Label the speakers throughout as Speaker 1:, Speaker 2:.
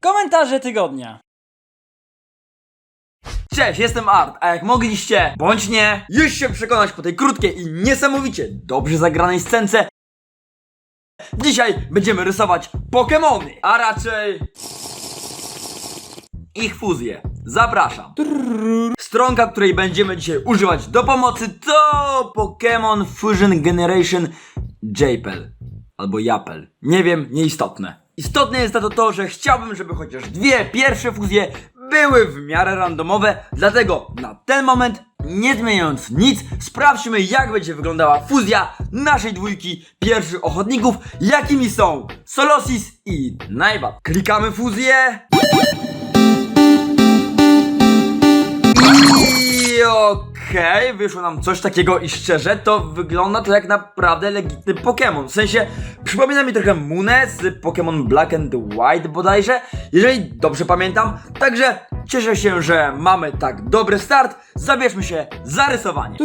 Speaker 1: Komentarze tygodnia.
Speaker 2: Cześć, jestem Art, a jak mogliście, bądź nie, już się przekonać po tej krótkiej i niesamowicie dobrze zagranej scence, dzisiaj będziemy rysować Pokemony, a raczej ich fuzję. Zapraszam. Stronka, której będziemy dzisiaj używać do pomocy to Pokémon Fusion Generation JPEL albo Japel. Nie wiem, nieistotne. Istotne jest za to to, że chciałbym, żeby chociaż dwie pierwsze fuzje były w miarę randomowe, dlatego na ten moment, nie zmieniając nic, sprawdźmy jak będzie wyglądała fuzja naszej dwójki pierwszych ochotników, jakimi są Solosis i Najbat. Klikamy fuzję. I okej, wyszło nam coś takiego i szczerze, to wygląda to jak naprawdę legitny Pokémon. W sensie, przypomina mi trochę Munę z Pokémon Black and White bodajże, jeżeli dobrze pamiętam. Także cieszę się, że mamy tak dobry start. Zabierzmy się za rysowanie.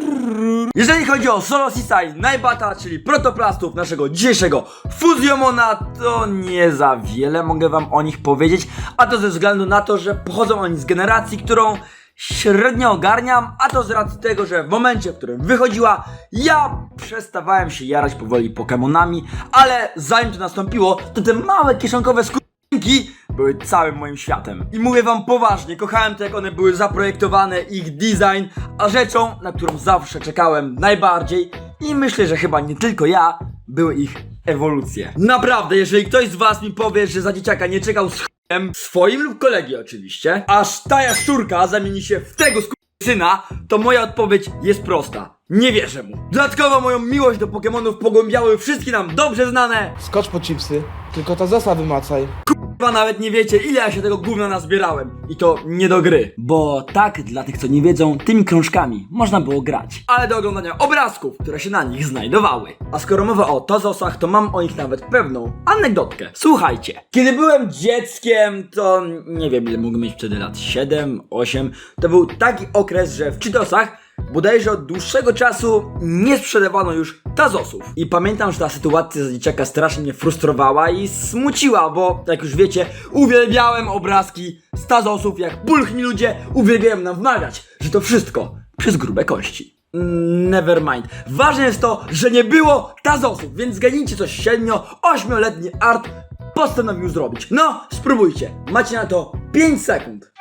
Speaker 2: Jeżeli chodzi o Solosisa i Naibata, czyli protoplastów naszego dzisiejszego Fuziomona, to nie za wiele mogę wam o nich powiedzieć, a to ze względu na to, że pochodzą oni z generacji, którą średnio ogarniam, a to z racji tego, że w momencie, w którym wychodziła, ja przestawałem się jarać powoli Pokemonami, ale zanim to nastąpiło, to te małe kieszonkowe skórki były całym moim światem. I mówię wam poważnie, kochałem to jak one były zaprojektowane, ich design, a rzeczą, na którą zawsze czekałem najbardziej i myślę, że chyba nie tylko ja, były ich ewolucje. Naprawdę, jeżeli ktoś z was mi powie, że za dzieciaka nie czekał z ch**em, swoim lub kolegi oczywiście, aż ta jaszczurka zamieni się w tego syna, to moja odpowiedź jest prosta. Nie wierzę mu. Dodatkowo moją miłość do Pokemonów pogłębiały wszystkie nam dobrze znane
Speaker 3: Skocz po chipsy, tylko ta zasa wymacaj.
Speaker 2: Chyba nawet nie wiecie, ile ja się tego gówna nazbierałem. I to nie do gry. Bo tak, dla tych co nie wiedzą, tymi krążkami można było grać. Ale do oglądania obrazków, które się na nich znajdowały. A skoro mowa o Tozosach, to mam o nich nawet pewną anegdotkę. Słuchajcie. Kiedy byłem dzieckiem, to nie wiem ile mógł mieć wtedy lat 7, 8. To był taki okres, że w Cheetosach Bodajże od dłuższego czasu nie sprzedawano już Tazosów. I pamiętam, że ta sytuacja za dzieciaka strasznie mnie frustrowała i smuciła, bo jak już wiecie, uwielbiałem obrazki z Tazosów, jak pulchni ludzie uwielbiają nam wmawiać, że to wszystko przez grube kości. Mm, Nevermind. Ważne jest to, że nie było Tazosów, więc zgadnijcie coś 7-8-letni art postanowił zrobić. No, spróbujcie. Macie na to 5 sekund.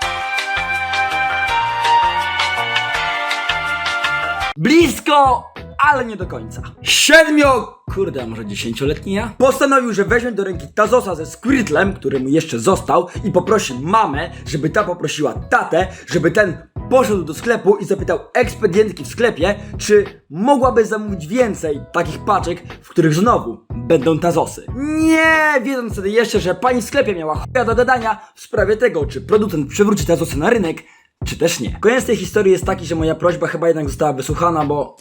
Speaker 2: Blisko, ale nie do końca. Siedmio, kurde, a może dziesięcioletni ja? Postanowił, że weźmie do ręki Tazosa ze Squirtlem, który mu jeszcze został i poprosi mamę, żeby ta poprosiła tatę, żeby ten poszedł do sklepu i zapytał ekspedientki w sklepie, czy mogłaby zamówić więcej takich paczek, w których znowu będą Tazosy. Nie, wiedząc wtedy jeszcze, że pani w sklepie miała chuja do gadania w sprawie tego, czy producent przywróci Tazosy na rynek, czy też nie. Koniec tej historii jest taki, że moja prośba chyba jednak została wysłuchana, bo...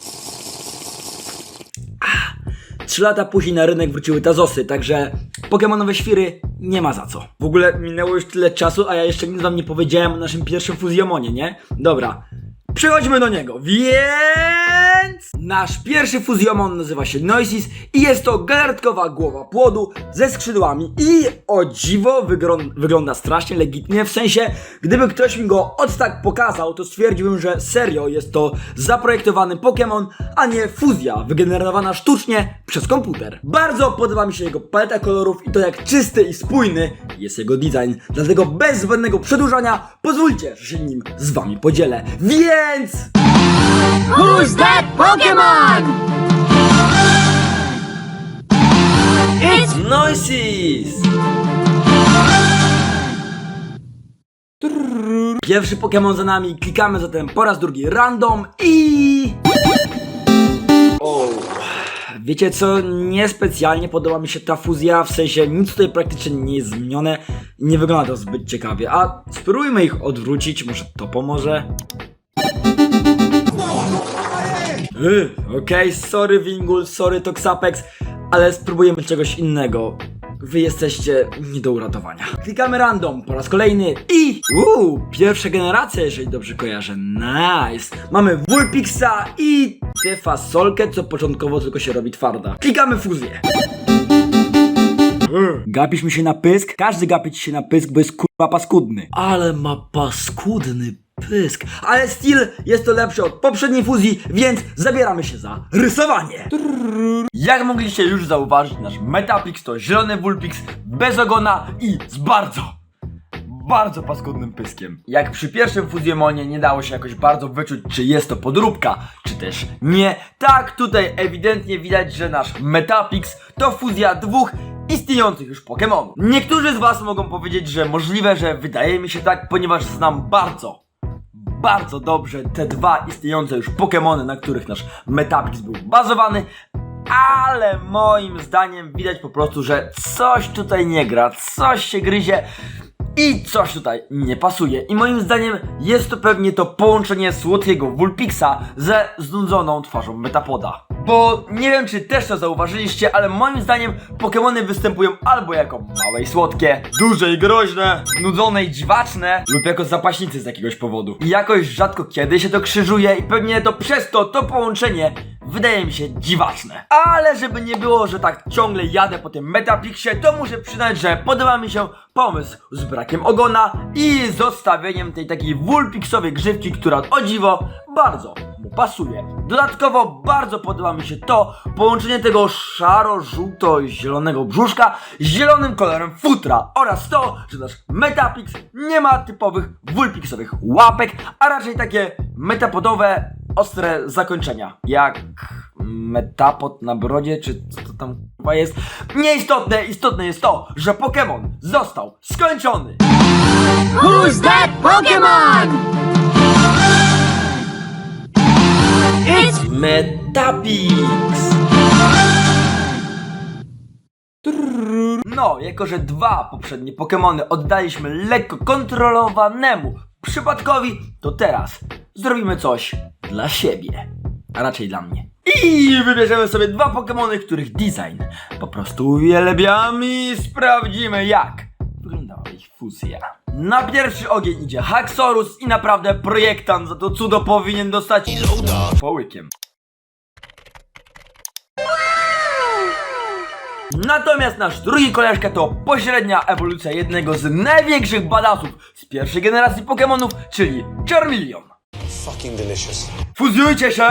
Speaker 2: Trzy lata później na rynek wróciły Tazosy, także Pokemonowe świry nie ma za co. W ogóle minęło już tyle czasu, a ja jeszcze nic wam nie powiedziałem o naszym pierwszym fuzjomonie, nie? Dobra, przechodźmy do niego, więc... Nasz pierwszy fuzjomon nazywa się Noisis i jest to galaretkowa głowa płodu ze skrzydłami. I o dziwo wyglą- wygląda strasznie legitnie, w sensie gdyby ktoś mi go od tak pokazał, to stwierdziłbym, że serio jest to zaprojektowany Pokémon, a nie fuzja wygenerowana sztucznie przez komputer. Bardzo podoba mi się jego paleta kolorów i to jak czysty i spójny jest jego design, dlatego bez zbędnego przedłużania pozwólcie, że się nim z wami podzielę, więc...
Speaker 4: Who's that Pokemon? It's
Speaker 2: Noisis! Pierwszy Pokémon za nami, klikamy zatem po raz drugi random i... Wiecie co, niespecjalnie podoba mi się ta fuzja, w sensie nic tutaj praktycznie nie jest zmienione, nie wygląda to zbyt ciekawie, a spróbujmy ich odwrócić, może to pomoże. Okej, sorry Wingul, sorry Toxapex, ale spróbujemy czegoś innego. Wy jesteście nie do uratowania. Klikamy random po raz kolejny i... Uuu, pierwsza generacja, jeżeli dobrze kojarzę. Nice. Mamy Vulpixa i tę fasolkę, co początkowo tylko się robi twarda. Klikamy fuzję. Gapisz mi się na pysk? Każdy gapi ci się na pysk, bo jest kurwa paskudny. Ale ma paskudny pysk. Ale still jest to lepsze od poprzedniej fuzji, więc zabieramy się za rysowanie. Jak mogliście już zauważyć, nasz Metapix to zielony Vulpix bez ogona i z bardzo, bardzo paskudnym pyskiem. Jak przy pierwszym fuzjomonie nie dało się jakoś bardzo wyczuć, czy jest to podróbka, czy też nie, tak tutaj ewidentnie widać, że nasz Metapix to fuzja dwóch istniejących już Pokémonów. Niektórzy z was mogą powiedzieć, że możliwe, że wydaje mi się tak, ponieważ znam bardzo, bardzo dobrze te dwa istniejące już Pokémony, na których nasz Metapix był bazowany, ale moim zdaniem widać po prostu, że coś tutaj nie gra, coś się gryzie i coś tutaj nie pasuje. I moim zdaniem jest to pewnie to połączenie słodkiego Vulpixa ze znudzoną twarzą Metapoda. Bo nie wiem, czy też to zauważyliście, ale moim zdaniem Pokémony występują albo jako małe i słodkie, duże i groźne, znudzone i dziwaczne, lub jako zapaśnicy z jakiegoś powodu. I jakoś rzadko kiedy się to krzyżuje i pewnie to przez to, to połączenie wydaje mi się dziwaczne. Ale żeby nie było, że tak ciągle jadę po tym Metapixie, to muszę przyznać, że podoba mi się pomysł z brakiem ogona i zostawieniem tej takiej Vulpixowej grzywki, która o dziwo bardzo mu pasuje. Dodatkowo bardzo podoba mi się to połączenie tego szaro-żółto-zielonego brzuszka z zielonym kolorem futra oraz to, że nasz Metapix nie ma typowych Vulpixowych łapek, a raczej takie metapodowe ostre zakończenia. Jak metapod na brodzie, czy co to tam chyba jest. Nieistotne, istotne jest to, że Pokémon został skończony.
Speaker 4: Who's that Pokemon?
Speaker 2: Metapix! No, jako że dwa poprzednie Pokémony oddaliśmy lekko kontrolowanemu przypadkowi, to teraz zrobimy coś dla siebie. A raczej dla mnie. I wybierzemy sobie dwa Pokémony, których design po prostu uwielbiam i sprawdzimy jak wyglądała ich fuzja. Na pierwszy ogień idzie Haxorus i naprawdę projektant za to cudo powinien dostać połykiem. Natomiast nasz drugi koleżka to pośrednia ewolucja jednego z największych badassów z pierwszej generacji Pokémonów, czyli Charmeleon.
Speaker 1: fucking delicious.
Speaker 2: Fuzjujcie się!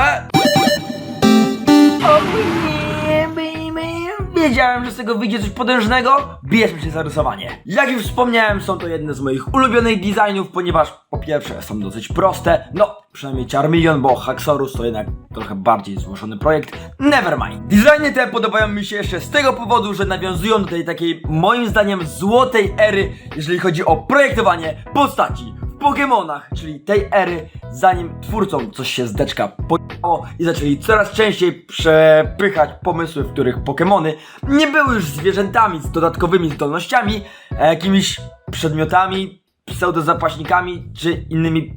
Speaker 2: Wiedziałem, że z tego wyjdzie coś potężnego. Bierzmy się za rysowanie. Jak już wspomniałem, są to jedne z moich ulubionych designów, ponieważ po pierwsze są dosyć proste, no przynajmniej Charmeleon, bo Haxorus to jednak trochę bardziej złożony projekt. Nevermind. Designy te podobają mi się jeszcze z tego powodu, że nawiązują do tej takiej moim zdaniem złotej ery, jeżeli chodzi o projektowanie postaci Pokémonach, czyli tej ery, zanim twórcom coś się z deczka pojało i zaczęli coraz częściej przepychać pomysły, w których Pokémony nie były już zwierzętami z dodatkowymi zdolnościami, jakimiś przedmiotami, pseudozapaśnikami czy innymi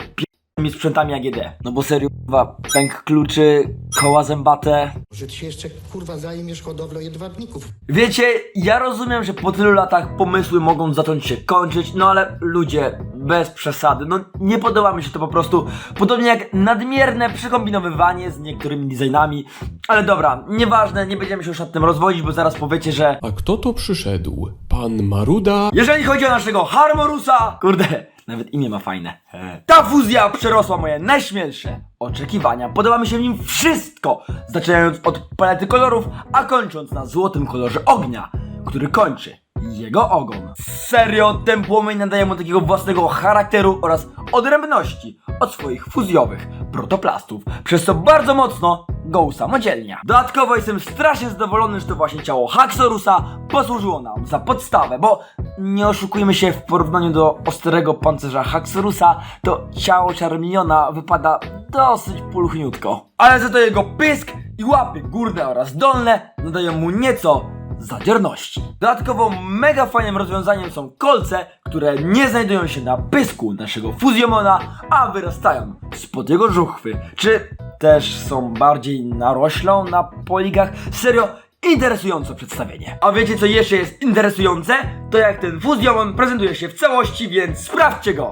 Speaker 2: p***nymi sprzętami AGD. No bo serio, kurwa, pęk kluczy, koła zębate,
Speaker 5: że ty się jeszcze kurwa zajmiesz hodowlą jedwabników.
Speaker 2: Wiecie, ja rozumiem, że po tylu latach pomysły mogą zacząć się kończyć, no ale ludzie, bez przesady, no nie podoba mi się to po prostu, podobnie jak nadmierne przekombinowywanie z niektórymi designami, ale dobra, nieważne, nie będziemy się już nad tym rozwodzić, bo zaraz powiecie, że
Speaker 6: A kto to przyszedł? Pan Maruda?
Speaker 2: jeżeli chodzi o naszego Harmorusa, kurde, nawet imię ma fajne. Ta fuzja przerosła moje najśmielsze oczekiwania. Podoba mi się w nim wszystko, zaczynając od palety kolorów, a kończąc na złotym kolorze ognia, który kończy jego ogon. Serio, ten płomień nadaje mu takiego własnego charakteru oraz odrębności od swoich fuzjowych protoplastów, przez co bardzo mocno go usamodzielnia. Dodatkowo jestem strasznie zadowolony, że to właśnie ciało Haxorusa posłużyło nam za podstawę, bo nie oszukujmy się, w porównaniu do ostrego pancerza Haxorusa, to ciało Charmeleona wypada dosyć pulchniutko. Ale za to jego pysk i łapy górne oraz dolne nadają mu nieco zadziorności. Dodatkowo mega fajnym rozwiązaniem są kolce, które nie znajdują się na pysku naszego fuzjomona, a wyrastają spod jego żuchwy, czy też są bardziej naroślą na poligach. Serio, interesujące przedstawienie. A wiecie co jeszcze jest interesujące? To jak ten fuzjomon prezentuje się w całości, więc sprawdźcie go!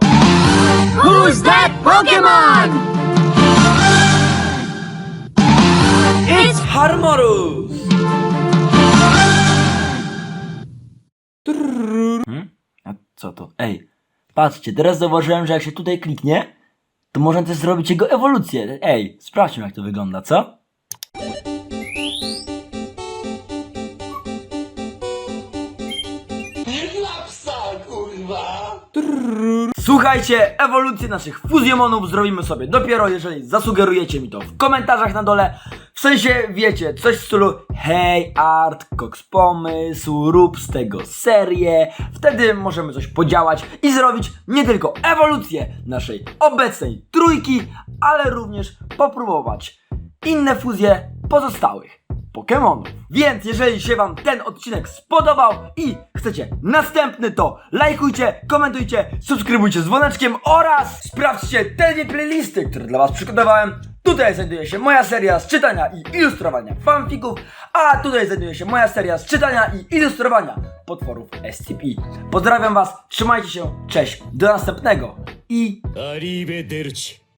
Speaker 4: Who's that Pokemon? It's
Speaker 2: Harmorus! Co to? Ej, patrzcie, teraz zauważyłem, że jak się tutaj kliknie, to można też zrobić jego ewolucję. Ej, sprawdźmy jak to wygląda, co? Słuchajcie, ewolucję naszych fuzjomonów zrobimy sobie dopiero, jeżeli zasugerujecie mi to w komentarzach na dole. W sensie, wiecie, coś w stylu Hej Art, Cox pomysł, rób z tego serię. Wtedy możemy coś podziałać i zrobić nie tylko ewolucję naszej obecnej trójki, ale również popróbować inne fuzje pozostałych Pokémonów. Więc jeżeli się Wam ten odcinek spodobał i chcecie następny, to lajkujcie, komentujcie, subskrybujcie z dzwoneczkiem oraz sprawdźcie te dwie playlisty, które dla Was przygotowałem. Tutaj znajduje się moja seria z czytania i ilustrowania fanfików, a tutaj znajduje się moja seria z czytania i ilustrowania potworów SCP. Pozdrawiam Was, trzymajcie się, cześć, do następnego i...
Speaker 1: Arrivederci.